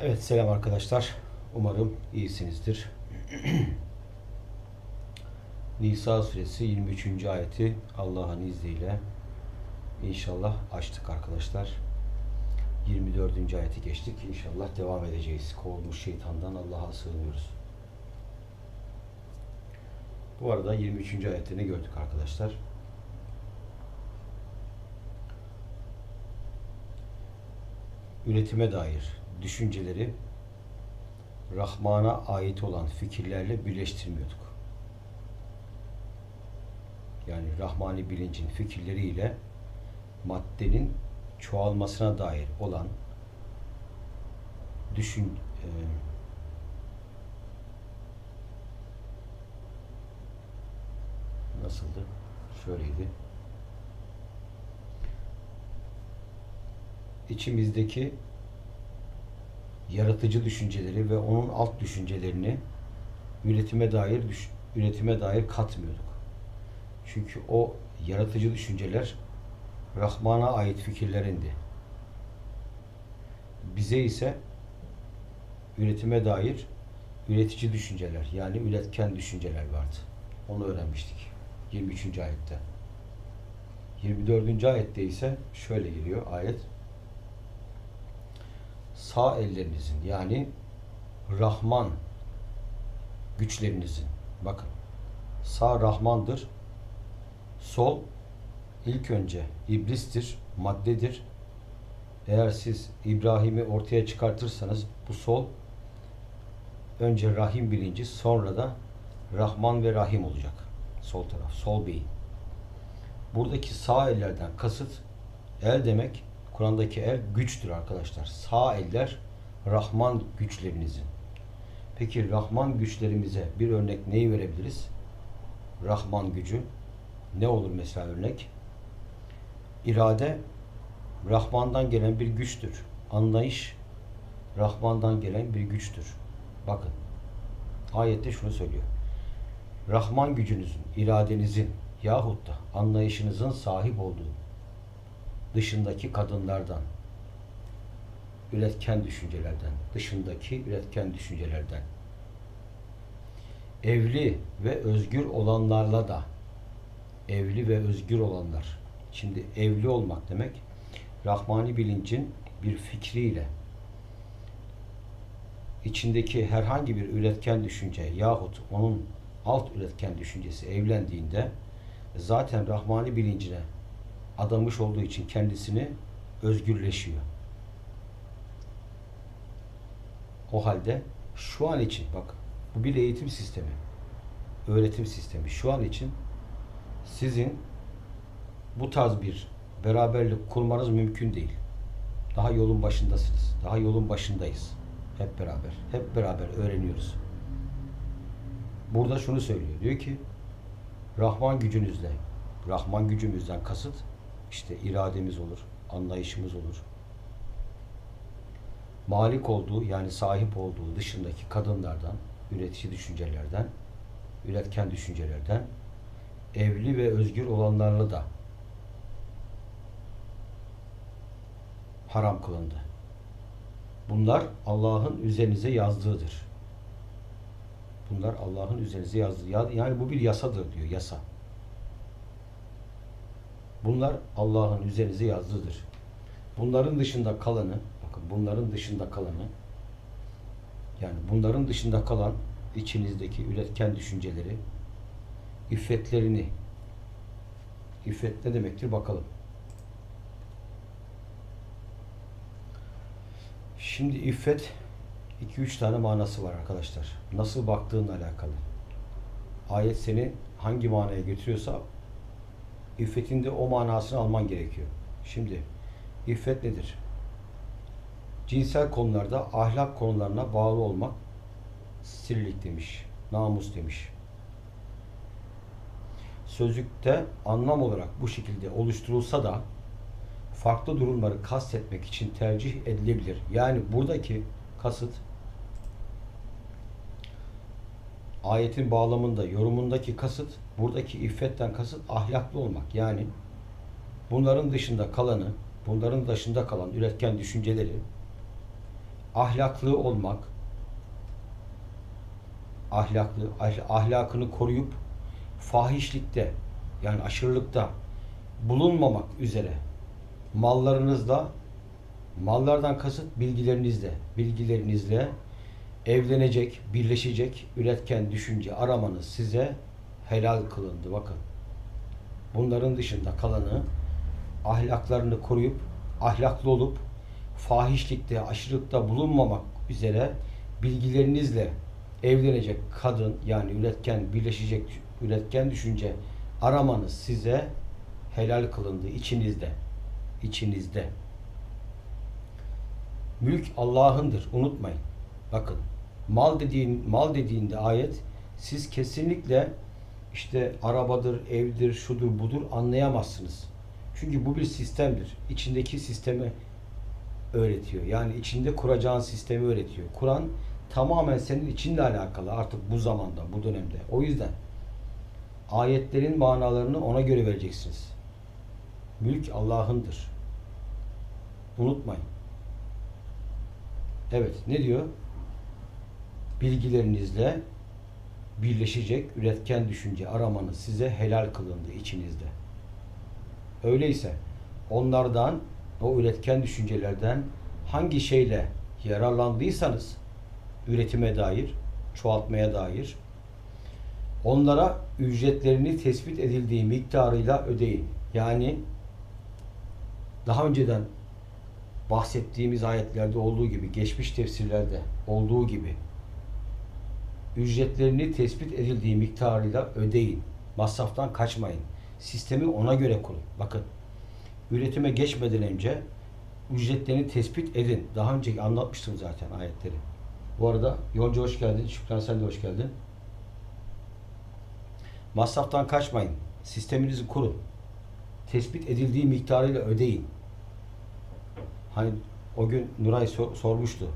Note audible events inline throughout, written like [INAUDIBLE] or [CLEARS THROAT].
Evet selam arkadaşlar. Umarım iyisinizdir. [CLEARS THROAT] Nisa suresi 23. ayeti Allah'ın izniyle inşallah açtık arkadaşlar. 24. ayeti geçtik. İnşallah devam edeceğiz. Kovulmuş şeytandan Allah'a sığınıyoruz. Bu arada 23. ayetini gördük arkadaşlar. Üretime dair düşünceleri Rahman'a ait olan fikirlerle birleştirmiyorduk. Yani Rahmani bilincin fikirleriyle maddenin çoğalmasına dair olan düşün e, nasıldı? Şöyleydi. İçimizdeki yaratıcı düşünceleri ve onun alt düşüncelerini üretime dair üretime dair katmıyorduk. Çünkü o yaratıcı düşünceler Rahman'a ait fikirlerindi. Bize ise üretime dair üretici düşünceler yani üretken düşünceler vardı. Onu öğrenmiştik 23. ayette. 24. ayette ise şöyle geliyor ayet sağ ellerinizin yani Rahman güçlerinizin bakın sağ Rahmandır sol ilk önce iblistir maddedir. Eğer siz İbrahim'i ortaya çıkartırsanız bu sol önce Rahim bilinci sonra da Rahman ve Rahim olacak sol taraf sol beyin. Buradaki sağ ellerden kasıt el demek Kur'an'daki el güçtür arkadaşlar. Sağ eller Rahman güçlerinizin. Peki Rahman güçlerimize bir örnek neyi verebiliriz? Rahman gücü. Ne olur mesela örnek? İrade Rahman'dan gelen bir güçtür. Anlayış Rahman'dan gelen bir güçtür. Bakın. Ayette şunu söylüyor. Rahman gücünüzün, iradenizin yahut da anlayışınızın sahip olduğu dışındaki kadınlardan, üretken düşüncelerden, dışındaki üretken düşüncelerden, evli ve özgür olanlarla da, evli ve özgür olanlar, şimdi evli olmak demek, Rahmani bilincin bir fikriyle, içindeki herhangi bir üretken düşünce yahut onun alt üretken düşüncesi evlendiğinde zaten Rahmani bilincine adamış olduğu için kendisini özgürleşiyor. O halde şu an için bak bu bir eğitim sistemi. Öğretim sistemi. Şu an için sizin bu tarz bir beraberlik kurmanız mümkün değil. Daha yolun başındasınız. Daha yolun başındayız. Hep beraber. Hep beraber öğreniyoruz. Burada şunu söylüyor. Diyor ki Rahman gücünüzle Rahman gücümüzden kasıt işte irademiz olur, anlayışımız olur. Malik olduğu yani sahip olduğu dışındaki kadınlardan, üretici düşüncelerden, üretken düşüncelerden, evli ve özgür olanlarla da haram kılındı. Bunlar Allah'ın üzerinize yazdığıdır. Bunlar Allah'ın üzerinize yazdığı. Yani bu bir yasadır diyor, yasa. Bunlar Allah'ın üzerinize yazdığıdır. Bunların dışında kalanı, bakın bunların dışında kalanı, yani bunların dışında kalan içinizdeki üretken düşünceleri, iffetlerini, iffet ne demektir bakalım. Şimdi iffet 2-3 tane manası var arkadaşlar. Nasıl baktığınla alakalı. Ayet seni hangi manaya götürüyorsa İffetin de o manasını alman gerekiyor. Şimdi iffet nedir? Cinsel konularda ahlak konularına bağlı olmak sirlik demiş, namus demiş. Sözlükte anlam olarak bu şekilde oluşturulsa da farklı durumları kastetmek için tercih edilebilir. Yani buradaki kasıt ayetin bağlamında, yorumundaki kasıt, buradaki iffetten kasıt ahlaklı olmak. Yani bunların dışında kalanı, bunların dışında kalan üretken düşünceleri ahlaklı olmak, ahlaklı ahl- ahlakını koruyup fahişlikte yani aşırılıkta bulunmamak üzere mallarınızla mallardan kasıt bilgilerinizle bilgilerinizle evlenecek, birleşecek, üretken düşünce aramanız size helal kılındı. Bakın. Bunların dışında kalanı ahlaklarını koruyup ahlaklı olup fahişlikte, aşırılıkta bulunmamak üzere bilgilerinizle evlenecek kadın yani üretken, birleşecek üretken düşünce aramanız size helal kılındı içinizde. İçinizde. Mülk Allah'ındır. Unutmayın. Bakın mal dediğin mal dediğinde ayet siz kesinlikle işte arabadır, evdir, şudur, budur anlayamazsınız. Çünkü bu bir sistemdir. İçindeki sistemi öğretiyor. Yani içinde kuracağın sistemi öğretiyor. Kur'an tamamen senin içinle alakalı artık bu zamanda, bu dönemde. O yüzden ayetlerin manalarını ona göre vereceksiniz. Mülk Allah'ındır. Unutmayın. Evet, ne diyor? Bilgilerinizle birleşecek üretken düşünce aramanız size helal kılındı içinizde. Öyleyse onlardan, o üretken düşüncelerden hangi şeyle yararlandıysanız üretime dair, çoğaltmaya dair onlara ücretlerini tespit edildiği miktarıyla ödeyin. Yani daha önceden bahsettiğimiz ayetlerde olduğu gibi, geçmiş tefsirlerde olduğu gibi ücretlerini tespit edildiği miktarıyla ödeyin. Masraftan kaçmayın. Sistemi ona göre kurun. Bakın, üretime geçmeden önce ücretlerini tespit edin. Daha önce anlatmıştım zaten ayetleri. Bu arada Yonca hoş geldin. Şükran sen de hoş geldin. Masraftan kaçmayın. Sisteminizi kurun. Tespit edildiği miktarıyla ödeyin. Hani o gün Nuray sor- sormuştu.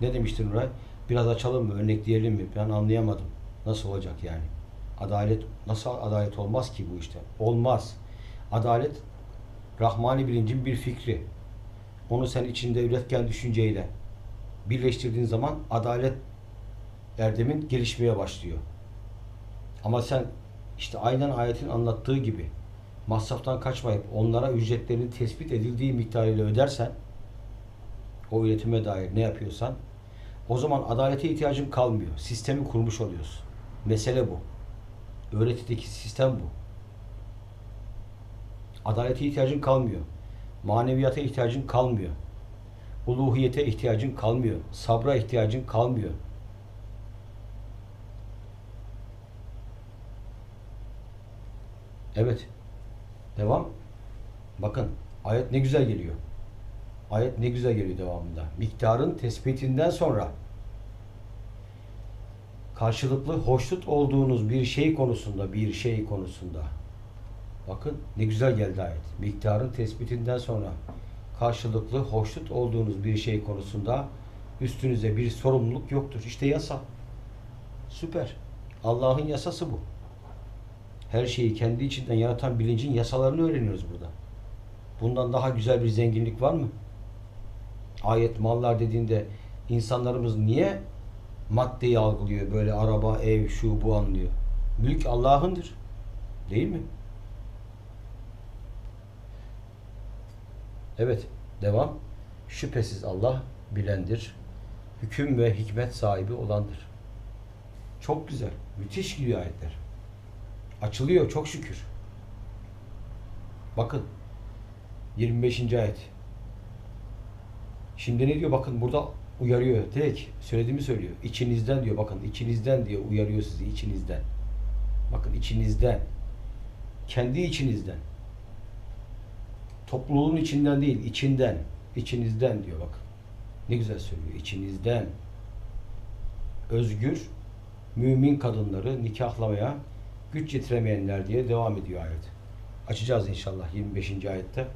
Ne demişti Nuray? Biraz açalım mı, örnekleyelim mi? Ben anlayamadım. Nasıl olacak yani? Adalet, nasıl adalet olmaz ki bu işte? Olmaz. Adalet, Rahmani bilincin bir fikri. Onu sen içinde üretken düşünceyle birleştirdiğin zaman adalet erdemin gelişmeye başlıyor. Ama sen işte aynen ayetin anlattığı gibi masraftan kaçmayıp onlara ücretlerinin tespit edildiği miktarıyla ödersen o üretime dair ne yapıyorsan o zaman adalete ihtiyacın kalmıyor. Sistemi kurmuş oluyorsun. Mesele bu. Öğretideki sistem bu. Adalete ihtiyacın kalmıyor. Maneviyata ihtiyacın kalmıyor. Uluhiyete ihtiyacın kalmıyor. Sabra ihtiyacın kalmıyor. Evet. Devam. Bakın ayet ne güzel geliyor. Ayet ne güzel geliyor devamında. Miktarın tespitinden sonra karşılıklı hoşnut olduğunuz bir şey konusunda, bir şey konusunda. Bakın ne güzel geldi ayet. Miktarın tespitinden sonra karşılıklı hoşnut olduğunuz bir şey konusunda üstünüze bir sorumluluk yoktur. İşte yasa. Süper. Allah'ın yasası bu. Her şeyi kendi içinden yaratan bilincin yasalarını öğreniyoruz burada. Bundan daha güzel bir zenginlik var mı? Ayet mallar dediğinde insanlarımız niye maddeyi algılıyor? Böyle araba, ev, şu bu anlıyor. Mülk Allah'ındır. Değil mi? Evet, devam. Şüphesiz Allah bilendir. Hüküm ve hikmet sahibi olandır. Çok güzel. Müthiş gidiyor ayetler. Açılıyor çok şükür. Bakın 25. ayet. Şimdi ne diyor? Bakın burada uyarıyor. Direkt söylediğimi söylüyor. İçinizden diyor. Bakın içinizden diye uyarıyor sizi. içinizden. Bakın içinizden. Kendi içinizden. Topluluğun içinden değil, içinden. içinizden diyor bak. Ne güzel söylüyor. İçinizden. Özgür mümin kadınları nikahlamaya güç yetiremeyenler diye devam ediyor ayet. Açacağız inşallah 25. ayette.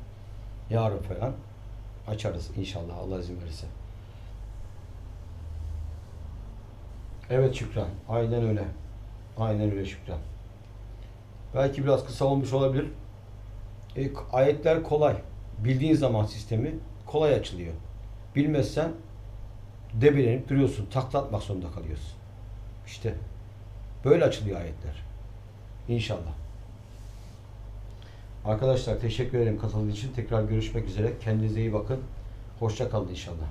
Yarın falan açarız inşallah Allah izin verirse. Evet Şükran. Aynen öyle. Aynen öyle Şükran. Belki biraz kısa olmuş olabilir. E, ayetler kolay. Bildiğin zaman sistemi kolay açılıyor. Bilmezsen debelenip duruyorsun. Takla atmak zorunda kalıyorsun. İşte böyle açılıyor ayetler. İnşallah. Arkadaşlar teşekkür ederim katıldığınız için. Tekrar görüşmek üzere. Kendinize iyi bakın. Hoşça kalın inşallah.